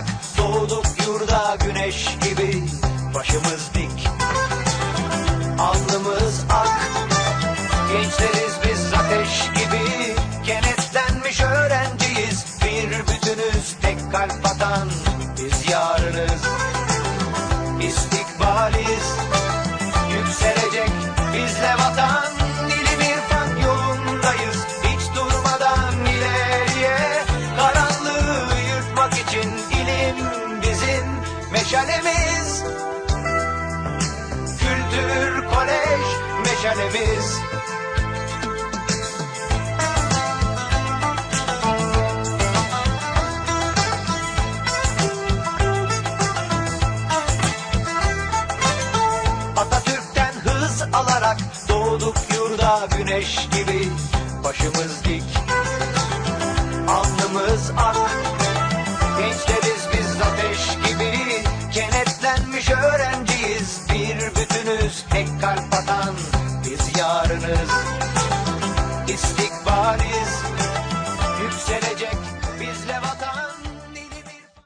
sıcak Doğduk yurda güneş gibi. Başımız dik. Alnımız ak. Gençleriz biz ateş gibi. Kenetlenmiş öğrenciyiz. Bir bütünüz tek kalp atan meşalemiz. Kültür kolej meşalemiz. Atatürk'ten hız alarak doğduk yurda güneş gibi. Başımız dik bütünüz tek kalp atan biz yarınız. İstikbaliz